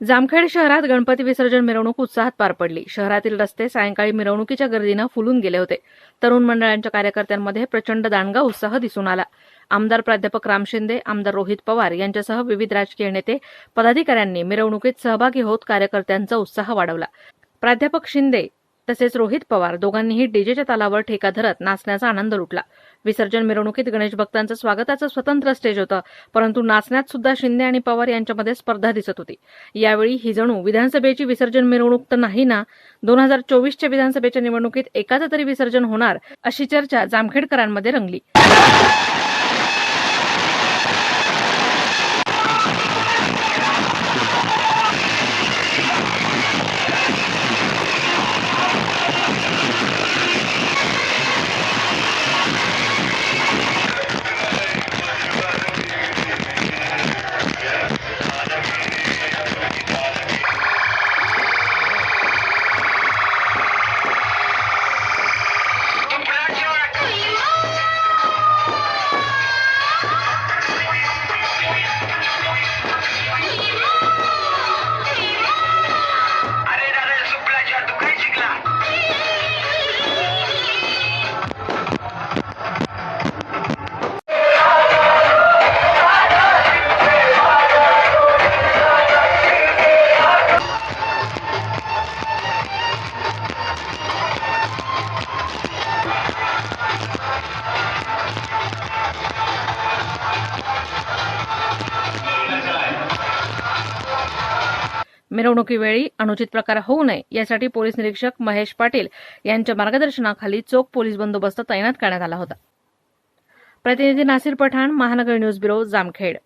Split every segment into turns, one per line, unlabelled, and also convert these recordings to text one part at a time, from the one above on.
जामखेड शहरात गणपती विसर्जन मिरवणूक उत्साहात पार पडली. शहरातील रस्ते सायंकाळी मिरवणुकीच्या गर्दीनं फुलून गेले होते. तरुण मंडळांच्या कार्यकर्त्यांमध्ये प्रचंड दांडगा उत्साह दिसून आला. आमदार प्राध्यापक राम शिंदे आमदार रोहित पवार यांच्यासह विविध राजकीय नेते पदाधिकाऱ्यांनी मिरवणुकीत सहभागी होत कार्यकर्त्यांचा उत्साह वाढवला. प्राध्यापक शिंदे तसेच रोहित पवार दोघांनीही डीजेच्या तालावर ठेका धरत नाचण्याचा आनंद लुटला. विसर्जन मिरवणुकीत गणेश भक्तांचं स्वागताचं स्वतंत्र स्टेज होतं परंतु नाचण्यात सुद्धा शिंदे आणि पवार यांच्यामध्ये स्पर्धा दिसत होती. यावेळी ही जणू विधानसभेची विसर्जन मिरवणूक तर नाही ना? दोन हजार चोवीसच्या विधानसभेच्या निवडणुकीत एकाचं तरी विसर्जन होणार अशी चर्चा जामखेडकरांमध्ये रंगली. मिरवणुकीवेळी अनुचित प्रकार होऊ नये यासाठी पोलीस निरीक्षक महेश पाटील यांच्या मार्गदर्शनाखाली चोख पोलीस बंदोबस्त तैनात करण्यात आला होता. प्रतिनिधी Nasir Pathan Mahanagar news bureau Jamkhed.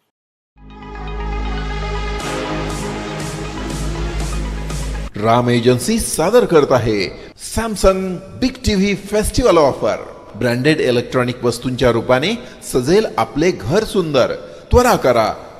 Ram agency सादर करत आहे Samsung big TV festival offer. Branded electronic वस्तूंच्या रूपाने सजेल आपले घर सुंदर. त्वरा करा.